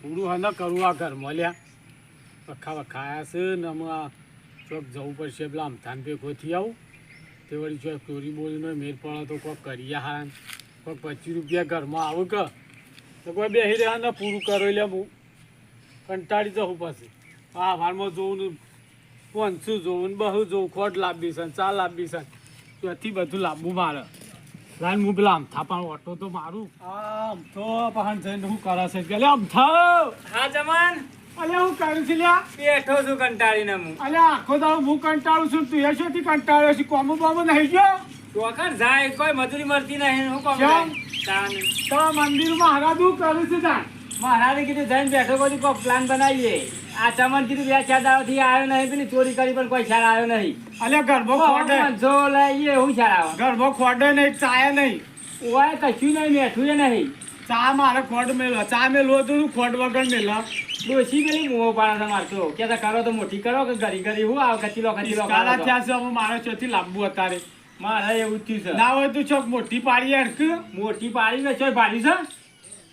પૂરું હા ન કરું આ ઘર મળ્યા. વખા વખાયા છે ને હમણાં આ ચોક જવું પડશે પેલા પે ભેગોથી આવું. તે વળી ચોક ચોરી બોરીનો મેર પડે તો કોઈક કરીએ હા કોઈક પચીસ રૂપિયા ઘરમાં આવું કે. તો કોઈ બેસી રહ્યા ને પૂરું કરો લે હું. કંટાળી જવું પછી. હા વારમાં જોઉં ને પંચું જોઉં ને બહુ જોઉં, ખોટ લાંબી છે ચા લાંબી છે ત્યાંથી બધું લાંબુ મારે. લાઈન હું પેલા અમથા પણ ઓટો તો મારું. આમ તો પહાણ જઈને હું કરે છે કે લે હા જમાન. અલે હું કરું છું લ્યા? બેઠો છું કંટાળીને હું. અલે આખો દાડો હું કંટાળું છું તું એ શોથી કંટાળ્યો છે? કોમો બોમો નહીં ગયો ચોકર જાય કોઈ મજૂરી મળતી નહીં હું કોમ તો મંદિરમાં હરાદું કરું છું તાન મારા કીધું જઈને બેઠો પછી કોઈ પ્લાન બનાવીએ. આ ચમન કીધું બે ચાર દાડાથી આવ્યો નહીં પેલી ચોરી કરી પણ કોઈ ખ્યાલ આવ્યો નહીં. અલે ગરબો ખોડે જો લઈએ હું ખ્યાલ આવે? ગરબો ખોડે નહીં ચાય નહીં. ઓય કશું નહીં બેઠું એ નહીં. ચા મારે ખોડ મેલો. ચા મેલવો તો તું ખોડ વગર મેલો. ડોસી પેલી મોહ પાડે મારતો કે કરો તો મોટી કરો કે ઘરી ઘરી હું આવ કચીલો કચીલો કાલા. થયા છે મારો મારે ચોથી લાંબુ અત્યારે મારે એવું થયું છે. ના હોય તું ચોક મોટી પાડી અડક મોટી પાડી ને છો ભાડી છે?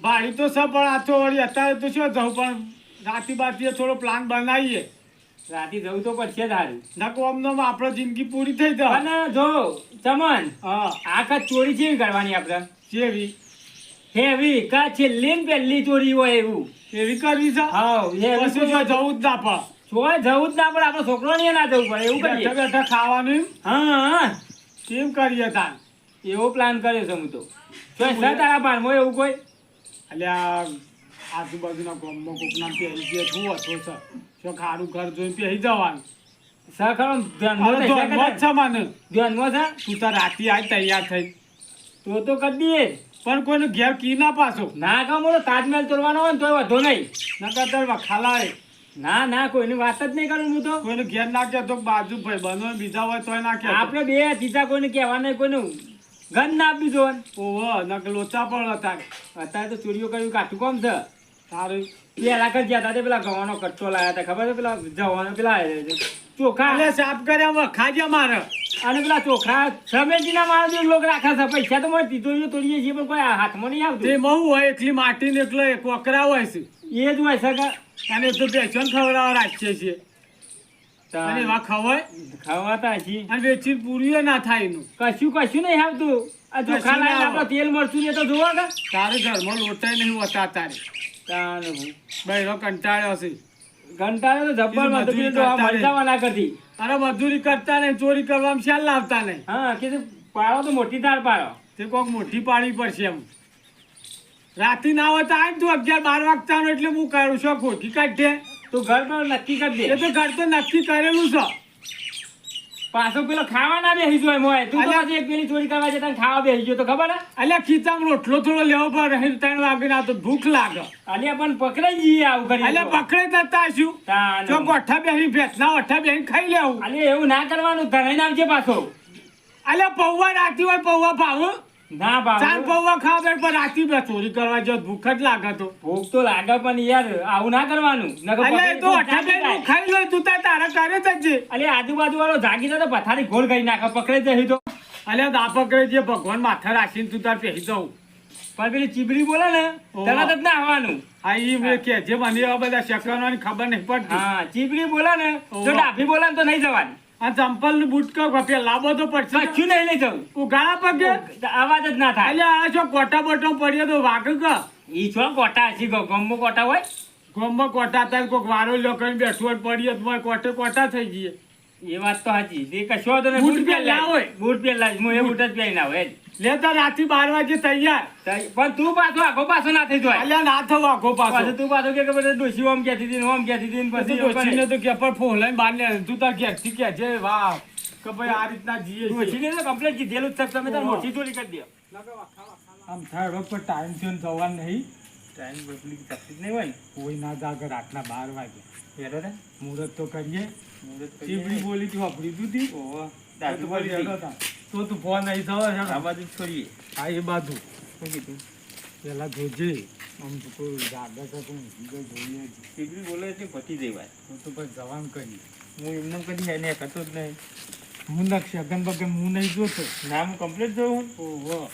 ભાડી તો છે પણ આ તો વળી અત્યારે તો શું જવું પણ રાતી બાતી થોડો પ્લાન બનાવીએ. રાતે જવું તો પડશે તારું. નકો અમનો આપણો જિંદગી પૂરી થઈ જાય. અને જો ચમન હા. આખા ચોરી કેવી કરવાની આપણે જેવી હેવી કા છેલ્લી ને પહેલી ચોરી હોય એવું? એવી કરવી છે? હાવ એ પછી જવું જ ના પડે. જોવા જવું જ ના પડે આપણો છોકરો ને ના જવું પડે એવું કરીએ. બેઠા ખાવાનું? હા હા. કેમ કરીએ તાર એવો પ્લાન કર્યો છે હું તો. તારા પાનમાં એવું કોઈ? અલ્યા આજુબાજુના ગામમાં કોકના પહેરી જે શું હતો છે જો ખારું ઘર જોઈને પહેરી જવાનું. સખરો ધ્યાનમાં હવે તો તો છે મને. ધ્યાનમાં છે? તું તો રાતી આજ તૈયાર થઈ. તો તો કદી પણ કોઈને ઘેર કી ના પાછો. ના કામ બોલો તાજમહેલ તોડવાનો હોય ને તો વધો નહીં. નકર તરવા ખાલાય ના ના કોઈની વાત જ નહીં કરું હું તો. કોઈને ઘેર નાખે તો બાજુ ભાઈ બનો બીજા હોય તોય નાખે આપણે બે ત્રીજા કોઈને કહેવા નહીં કોઈનું ગન ના આપી દો ઓહો નકર લોચા પણ હતા. અત્યારે તો ચોરીઓ કર્યું કાઠું કોમ છે. સારું પેલા કર ગયા હતા પેલા ગવાનો કચ્છો લાયા હતા ખબર છે પેલા જવાનો પેલા ચોખા. એટલે સાફ કર્યા વખાજ્યા મારે. અને પેલા ચોખા સમેજીના માણસ લોક રાખે છે પૈસા તો મને તોડીએ છીએ પણ કોઈ હાથમાં નહીં આવતું. બહુ હોય એકલી માટીને એકલો એક કોકરા હોય છે. એ જ હોય છે અને તો બેસન ખવડાવવા રાખીએ છીએ અને એવા ખવાય? ખવાતા છીએ. અને વેચી ના થાય એનું. કશું કશું નહીં આવતું. આ ખાલા. આપણે તેલ મરચું એ તો જોવો કે? તારે ઘરમાં લોટાય નહીં હોતા તારે. તારે ભાઈ. કંટાળ્યો છે. કંટાળ્યો તો જબ્બર મજૂરી મજૂરી તો કરતા ના કરતી. અરે મજૂરી કરતા ને ચોરી કરવામાં શાલ લાવતા નહીં. હા કે પાડો તો મોટી તાર પાડો. તે કોક મોટી પાડવી પડશે એમ. રાતે ના હોય તો આજ તું અગિયાર બાર વાગતાનો એટલે હું કરું છું ખોટી કાઢે તું ઘર તો નક્કી કરી એ દે તો ઘર તો નક્કી કરેલું છે. પાછો પેલો ખાવા ના બેસી જોય મોય. તું તો. એક પેલી ચોરી કરવા જતા ને ખાવા બેસી ગયો તો ખબર અલ્યા ખીચામાં રોટલો થોડો લેવો પડે અહીં ત્રણ વાગે ના તો ભૂખ લાગે. અલ્યા પણ પકડાઈ જઈએ આવું કરી અલ્યા પકડે તતા શું. જો ગોઠા બેસી ભેટના ઓઠા બેસી ખાઈ લેવું. અલ્યા એવું ના કરવાનું ધરાઈ નાખજે પાછો. અલ્યા પૌવા રાખતી હોય પૌવા ભાવ. ના ચાર બાબુ પૌવા ખાવા બેઠ પણ રાતી બે ચોરી કરવા જો ભૂખ જ લાગે તો ભૂખ તો લાગે પણ યાર આવું ના કરવાનું. અલ્યા તો તો બેસી જાય. ખાઈ લો તું તાર તારા કરે જ છે અલ્યા આજુબાજુ વાળો જાગી તો પથારી ગોળ કરી નાખે પકડે જશે તો. અલ્યા દા પકડે જે ભગવાન માથે રાખીને તું તાર પહેરી જવું પણ પેલી ચીબડી બોલે ને તરત જ ના આવવાનું. હા ઈ મેં કે જે મને બધા શકરવાની ખબર નહીં પડતી. હા ચીબરી બોલે ને તો ડાફી ડાભી બોલે તો નહીં જવાનું. આ ચંપલનું બુટકો કહું લાવો લાંબો તો પડશે. કશું નહીં લઈ જવું ઉઘાડા પગે અવાજ જ ના થાય. એટલે આ છો કોટા બોટો પડ્યો તો વાગ કે ઈ છો કોટા હશે ગમો કોટા હોય? ગમો કોટા થાય કોક વારો લોકો કરીને પડ્યો તો કોટે કોટા થઈ જઈએ. એ વાત તો સાચી દે કશો તો બૂટ પહેલા હોય. બૂટ પહેલા હું એ બૂટ. જ પહેરી ના એ જ. તો રાતી બાર વાગે તૈયાર. પણ તું પાછો આખો પાછો ના થઈ જાય. અલ્યા ના થયો આખો પાછો. તું પાછો કે છે, ડોશી ઓમ કહેતી હતી ઓમ કહેતી હતી પછી ડોશીને તો કે પર ફોન લઈને બાર ને તું તાર ઠીક કે છે વાહ કે ભાઈ આ રીતના જીએ. ડોશીને તો complaint કીધેલું જ તમે તાર મોટી ચોરી કરી દે. આમ થાય રોજ પર ટાઈમ થયો ને જવાનું નહીં. ટાઈમ બદલી કે તકલીફ નહીં હોય ને. કોઈ ના જાગે રાતના બાર વાગે. હેરો રે. મુહૂર્ત તો કરીએ. મુહૂર્ત બોલી તી વાપરી દીધી ઓહો. તો બોલી તા. તો ફોન આવી થયો છે આ બાજુ છોડીએ. હા એ બાજુ. શું કીધું? પેલા જોજે. આમ તો કોઈ જાગે છે તો જોઈએ જ. બોલે છે પતી દેવાય વાત. તો તો પછી જવાનું કરી હું એમને કદી એને કરતો જ નહીં. હું ના અગન બગન હું નહીં જોતો. નામ હું કમ્પ્લીટ જોઉં ઓહો.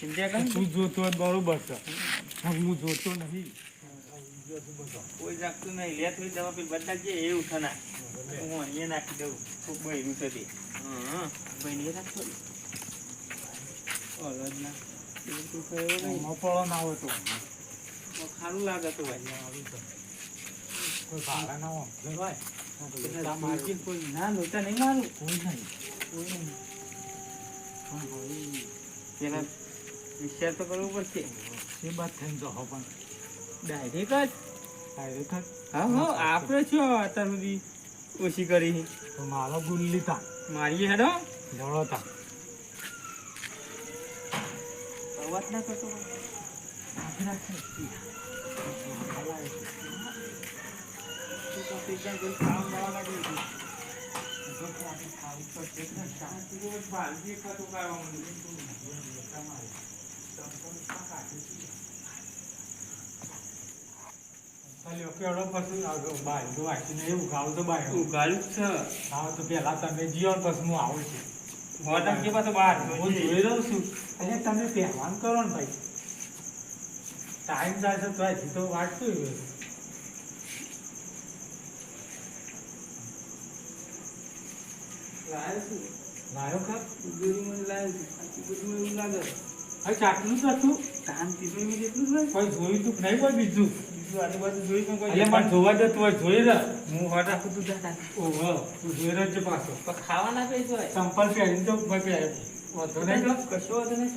ચિંતા કર? તું જોતો હોય બરોબર છે. હું જોતો નહીં કોઈ જાગતું નહીં. લે થોડી દવા બધા બદલાજે એ ઉઠાના. હું અહીંયા નાખી દઉં. ખૂબ બહેરું છે તે હા બહેરી રાખો અલગ ના એવું તો કયો નહીં મફળો ના હોય તો સારું લાગે તો ભાઈ કોઈ ભાડા ના હોય કોઈ ના નોતા નહીં મારું કોઈ નહીં કોઈ નહીં પેલા વિચાર તો કરવો પડશે એ વાત થઈને જો પણ ડાયરેક્ટ જ ડાયરેક્ટ હા હા, આપણે છો અત્યાર સુધી. ઓછી કરી. મારો ગુલ્લી તા મારીએ હેડો. જળો તા અવાજ ના કરતો પછી બાય તો વાંચીને એવું ગાવ તો બાય. ઉગાડ્યું જ છે. તો પહેલા તમે જીઓ પછી હું આવું છું. હોટલ કે પાછો બહાર હું જોઈ રહ્યો છું. અને તમે પહેરવાન કરો ને ભાઈ. ટાઈમ જાય છે તો હજી તો વાંચતું હોય? લાયો છું. લાયો ખા ઉગેરી મને લાયો છું. આટલું એવું લાગે હવે ચાટલું જ હતું. ધાન કીધું મેં જેટલું જ કોઈ જોયું તું નહીં કોઈ બીજું. આજુબાજુ જોઈ એટલે જોવા જ હોય જોઈ રહે હું હોટ રાખું તું ઓહો તું જોઈ રહ્યો છે પાછો. પણ ખાવાના પૈસા હોય ચંપલ પહેરીને તો ભાઈ પહેરે. વાંધો નહીં. તો કશો વાંધો નહીં.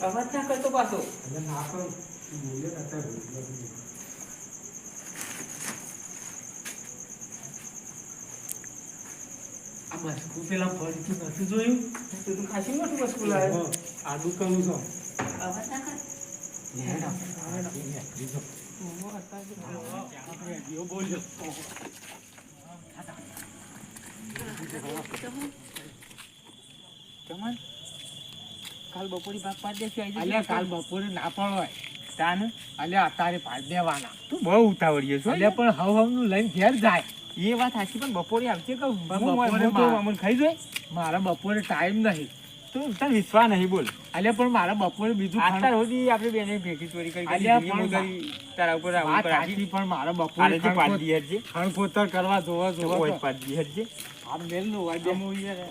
અવાજ ના કરતો પાછો. એટલે ના કરો. તું બોલે ને આ બસકું પેલા ફરીથી નથી જોયું? તું તો ખાસી મોટું વસ્તુ લાવ્યો આડું કહું છું. અવાજ ના કર. હેડો, હેડો, કાલ બપોરે ભાગ પાડી દેશું અલ્યા કાલ બપોરે ના પણ હોય. તાન? અલ્યા અત્યારે પાડી દેવાના. તું બહુ ઉતાવળીએ છો અલ્યા પણ હવ હવનું લઈને ઘેર જાય. એ વાત સાચી પણ બપોરે આવશે કહું બપોરે ખાઈ મારા બપોરે ટાઈમ નહીં. તું તને વિશ્વાસ નહીં બોલ. અલ્યા પણ મારા બપોરે બીજું ખાણ- સુધી આપણે બેને ભેગી ચોરી કરી અલ્યા પણ તારા ઉપર આવું ઉપર પણ મારા બપોરે જે પાડી હરજે ખણખોતર કરવા જોવા જોવા પાડી હરજે આમ મેલ નો વાજે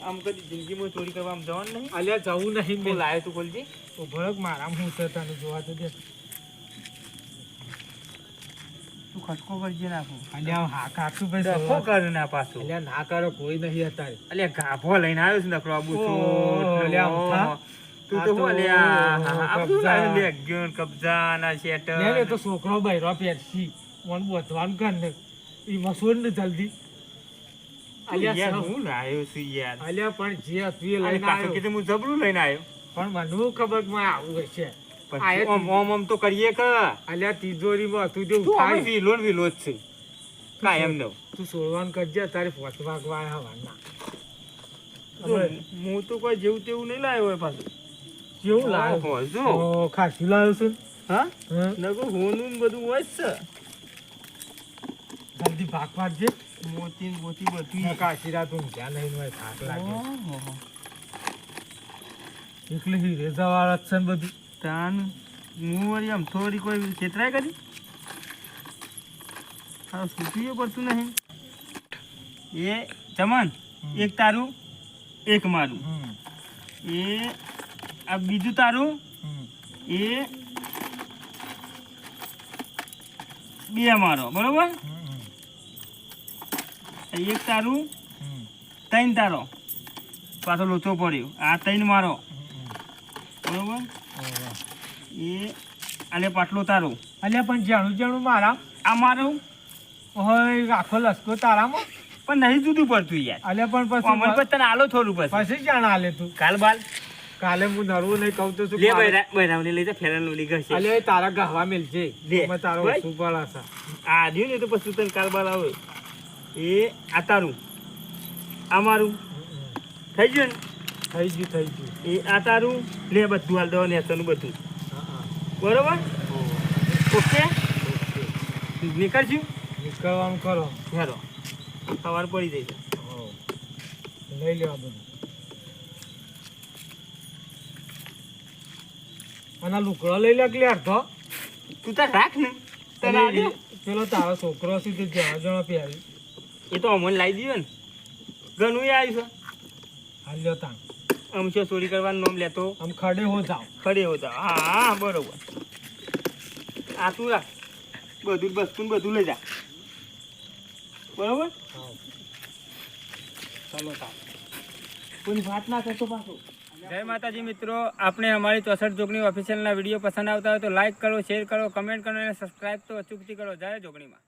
આમ કદી જિંદગીમાં ચોરી કરવા આમ જવાનું નહીં. અલ્યા જવું નહીં મેલ લાયો તું બોલજી ભળક મારા હું છે તને જોવા તો દે. તું ખટકો કરજે નાખું. અલ્યા હા કાકુ ભાઈ ડખો કરે ના પાછો. અલ્યા ના કરો કોઈ નહીં અત્યારે. અલ્યા ગાભો લઈને આવ્યો છે નકરો આબુ અલ્યા. તું તો બોલ્યા હું અલ્યા હા, હા, આ બધું કબજા. લાવ્યો લે ગયો કબજા ના શેટર ને તો છોકરો બૈરો પહેરશી મને બોધવાન કર ને. એમાં છોડ ને જલ્દી. અલ્યા હું લાવ્યો છું યાર. અલ્યા પણ જે એ લઈને આવ્યો. કે હું જબરું લઈને આવ્યો. પણ મને ખબર કે આવું આયા ઓમ ઓમ ઓમ તો કરીએ કે? અલ્યા તિજોરીમાં હતું તે તું હવે ઉઠાય વિલો ને વિલો જ છે. કાયમ નો તું સોળવાન કરજે તારે પોચ વાગવા હવાના. હું તો કોઈ જેવું તેવું નહીં લાવ્યો હોય પાછું. કેવું લાવ્યો જો. ઓ, લાવ્યો છું? હા? હં? હોનું બધું હોય જ છે. જલ્દી ભાગ પાડજે. મોતી મોતી બધું કાશી રાત ઊંઘ્યા નહીં હોય થાક લાગે. એકલી જવાળા જ છે ને બધું. તાન હું વળી આમ થોડી કોઈ છેતરાય કરી હા સૂચવીએ પડતું નહીં. એ ચમન એક તારું એક મારું. એ આ બીજું તારું એ બે મારો બરોબર? એક તારું ત્રણ તારો. પાછો લોચો પડ્યો. આ ત્રણ મારો. બરોબર? એ અને પાટલો તારો. અલ્યા પણ જાણું જાણું મારા આ મારું? હોય આખો લસકો તારામાં. પણ નહીં જુદું પડતું યાર. અલે પણ અમર પર પછી તને આલો થોડું પછી. પછી જાણ આલે તું. કાલ બાલ. કાલે હું નરવું નહીં કહું તો શું લે બૈરા બૈરાવને લઈ જા ફેરન લોલી ગશે અલે તારા ગહવા મેલજે. લે. એમાં તારો. ઓછું પડાશે આ દ્યું ને તો પછી તને કાલ બાલ આવે. એ આ તારું. આ મારું. થઈ ગયું ને? થઈ ગયું થઈ ગયું. એ આ તારું. લે બધું હાલ દવા નેસરનું બધું. બરોબર. ઓકે. નીકળશું? નીકળવાનું કરો. હેરો સવાર પડી જઈશ હો. લઈ લેવા બધું. અને લુકડો લઈ લે કે અડધો? તું તાર રાખ ને. તને પેલો તારો છોકરો છે તે જણા જણા પહેરી. એ તો અમને લાવી દીધો ને. ઘણું આવ્યું છે. હાલ્યો તાણ. આમ શું ચોરી કરવાનું નામ લેતો. આમ ખડે હો જાવ ખડે હોતા હા હા બરોબર. આ તું રાખ. બધું જ વસ્તુ બધું લઈ જા. બરોબર? ચાલો કોઈ વાત ના કરતો પાછો. જય માતાજી મિત્રો આપણે અમારી ચોસઠ જોગણી ઓફિશિયલના વીડિયો પસંદ આવતા હોય તો લાઇક કરો શેર કરો કમેન્ટ કરો અને સબસ્ક્રાઈબ તો અચૂકથી કરો. જય જોગણીમાં.